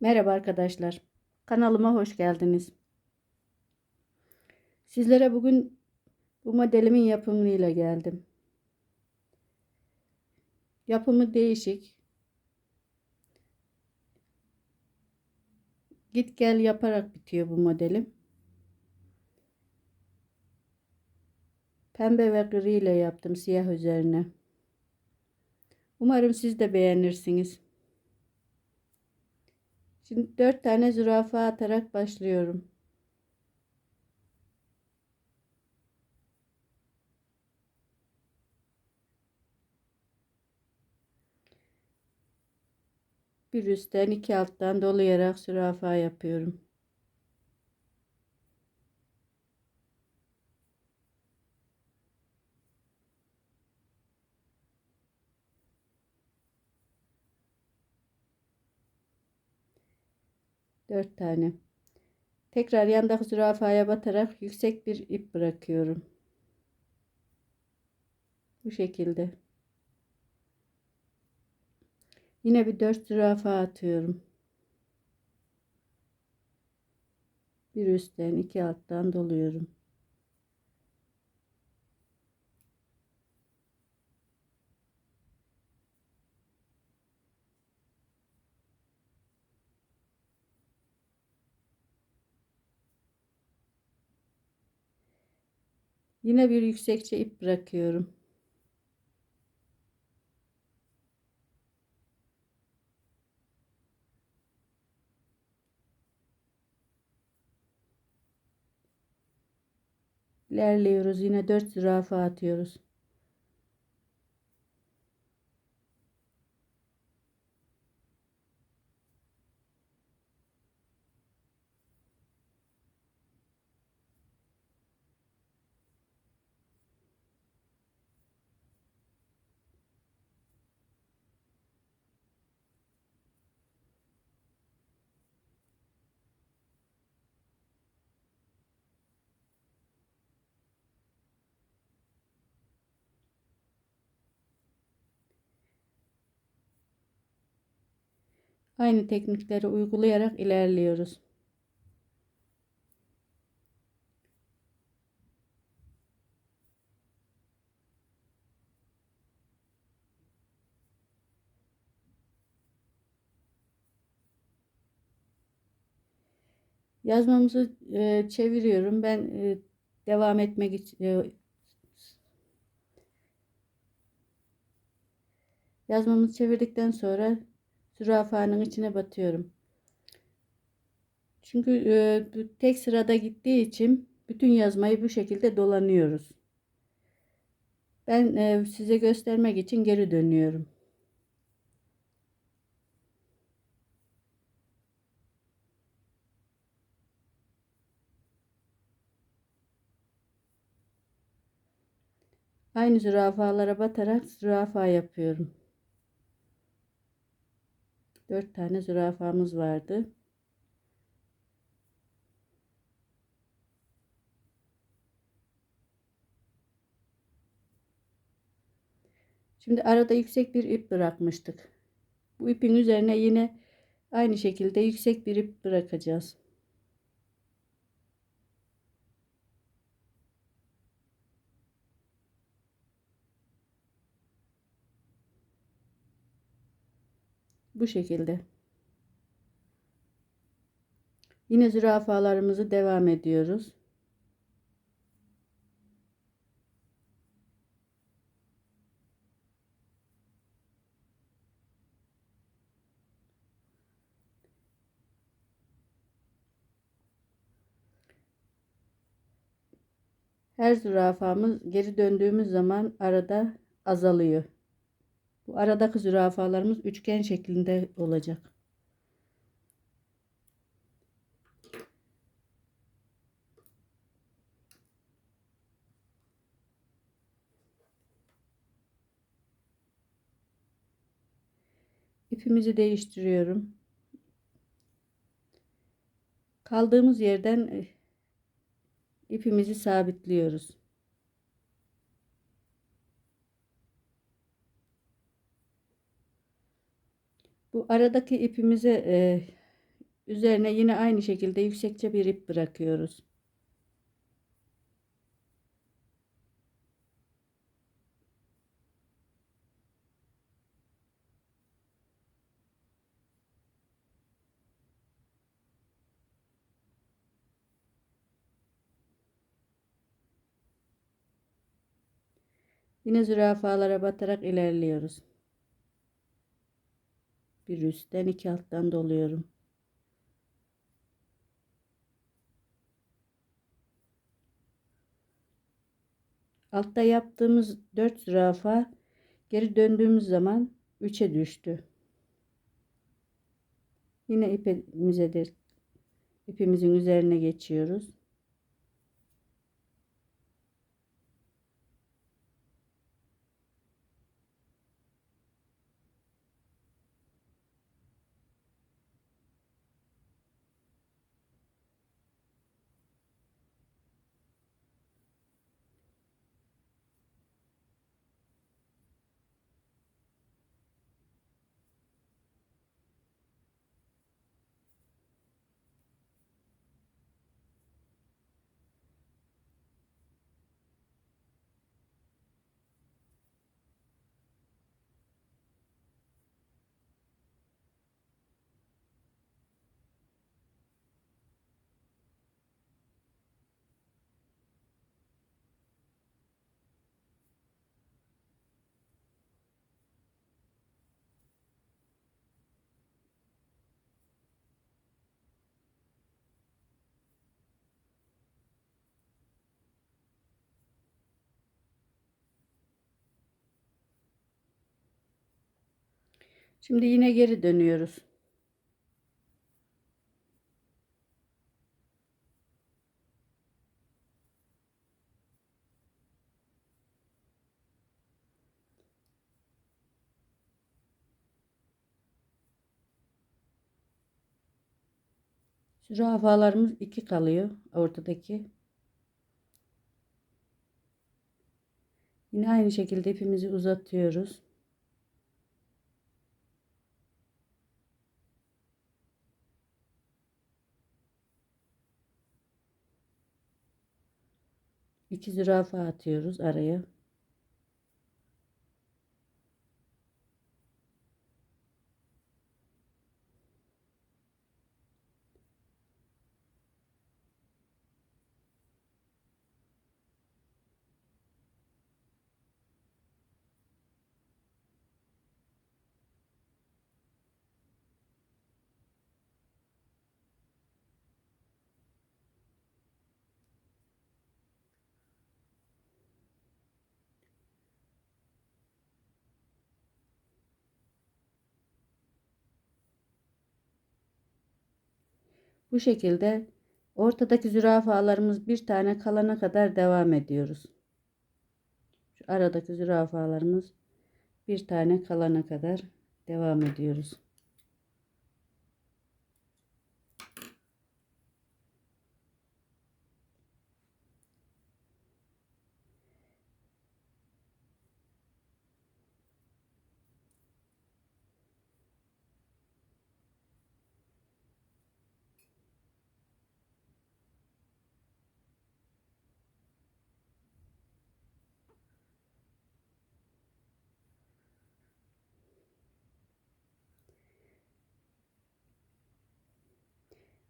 Merhaba arkadaşlar. Kanalıma hoş geldiniz. Sizlere bugün bu modelimin yapımıyla geldim. Yapımı değişik. Git gel yaparak bitiyor bu modelim. Pembe ve gri ile yaptım siyah üzerine. Umarım siz de beğenirsiniz. Şimdi dört tane zürafa atarak başlıyorum. Bir üstten iki alttan dolayarak zürafa yapıyorum. Dört tane. Tekrar yandaki zürafaya batarak yüksek bir ip bırakıyorum. Bu şekilde. Yine bir dört zürafa atıyorum. Bir üstten iki alttan doluyorum. Yine bir yüksekçe ip bırakıyorum. ilerliyoruz. Yine 4 zürafa atıyoruz. Aynı teknikleri uygulayarak ilerliyoruz. Yazmamızı e, çeviriyorum. Ben e, devam etmek için e, yazmamızı çevirdikten sonra zürafanın içine batıyorum. Çünkü e, tek sırada gittiği için bütün yazmayı bu şekilde dolanıyoruz. Ben e, size göstermek için geri dönüyorum. Aynı zürafalara batarak zürafa yapıyorum. 4 tane zürafamız vardı. Şimdi arada yüksek bir ip bırakmıştık. Bu ipin üzerine yine aynı şekilde yüksek bir ip bırakacağız. Bu şekilde. Yine zürafalarımızı devam ediyoruz. Her zürafamız geri döndüğümüz zaman arada azalıyor. Bu aradaki zürafalarımız üçgen şeklinde olacak. İpimizi değiştiriyorum. Kaldığımız yerden e, ipimizi sabitliyoruz. Bu aradaki ipimize e, Üzerine yine aynı şekilde yüksekçe bir ip bırakıyoruz. Yine zürafalara batarak ilerliyoruz. Bir üstten iki alttan doluyorum. Altta yaptığımız 4 zürafa geri döndüğümüz zaman 3'e düştü. Yine ipimize de ipimizin üzerine geçiyoruz. Şimdi yine geri dönüyoruz. Zürafalarımız iki kalıyor ortadaki. Yine aynı şekilde ipimizi uzatıyoruz. İki zürafa atıyoruz araya. Bu şekilde ortadaki zürafalarımız bir tane kalana kadar devam ediyoruz. Şu aradaki zürafalarımız bir tane kalana kadar devam ediyoruz.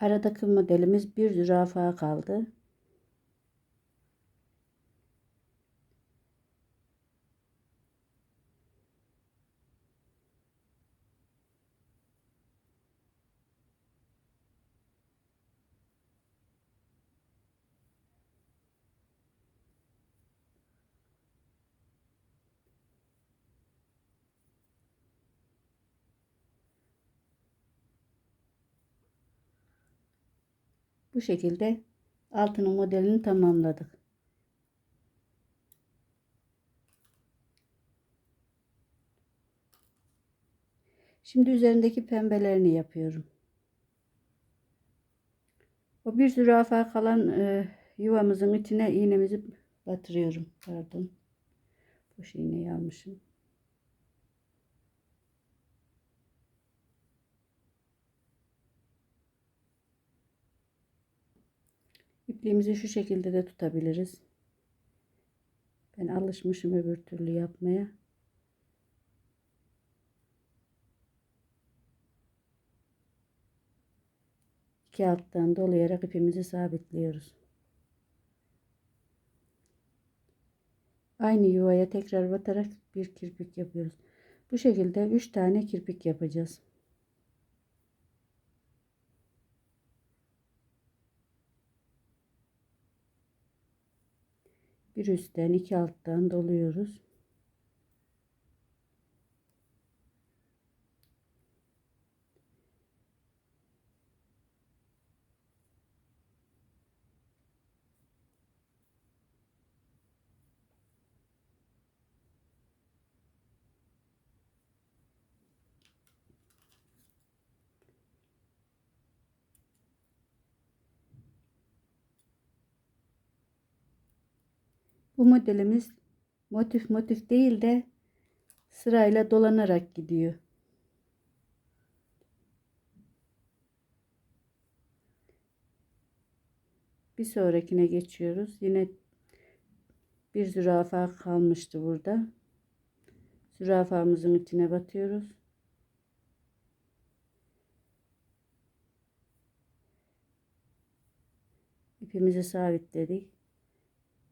Aradaki modelimiz bir zürafa kaldı. Bu şekilde altının modelini tamamladık. Şimdi üzerindeki pembelerini yapıyorum. O bir zürafa kalan e, yuvamızın içine iğnemizi batırıyorum. Pardon. Boş iğneyi almışım. İpliğimizi şu şekilde de tutabiliriz. Ben alışmışım öbür türlü yapmaya. İki alttan dolayarak ipimizi sabitliyoruz. Aynı yuvaya tekrar batarak bir kirpik yapıyoruz. Bu şekilde 3 tane kirpik yapacağız. Bir üstten iki alttan doluyoruz. Bu modelimiz motif motif değil de sırayla dolanarak gidiyor. Bir sonrakine geçiyoruz. Yine bir zürafa kalmıştı burada. Zürafamızın içine batıyoruz. İpimizi sabitledik.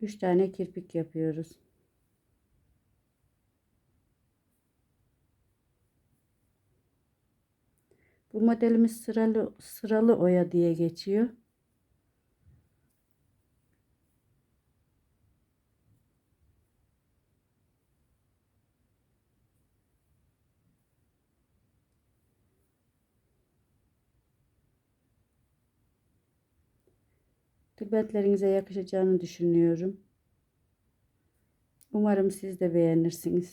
3 tane kirpik yapıyoruz. Bu modelimiz sıralı sıralı oya diye geçiyor. Tülbentlerinize yakışacağını düşünüyorum. Umarım siz de beğenirsiniz.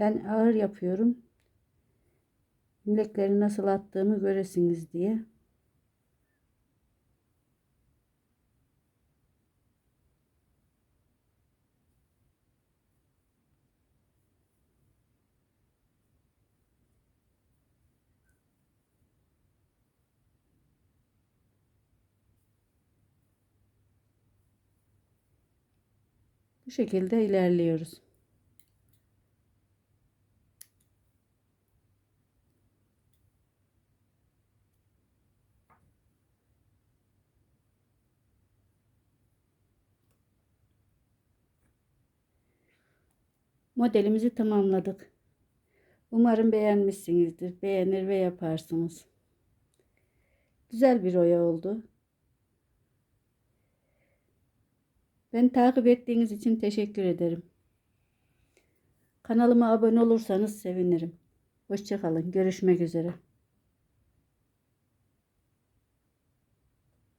Ben ağır yapıyorum. İmlekleri nasıl attığımı göresiniz diye. Bu şekilde ilerliyoruz. Modelimizi tamamladık. Umarım beğenmişsinizdir. Beğenir ve yaparsınız. Güzel bir oya oldu. Beni takip ettiğiniz için teşekkür ederim. Kanalıma abone olursanız sevinirim. Hoşçakalın. Görüşmek üzere.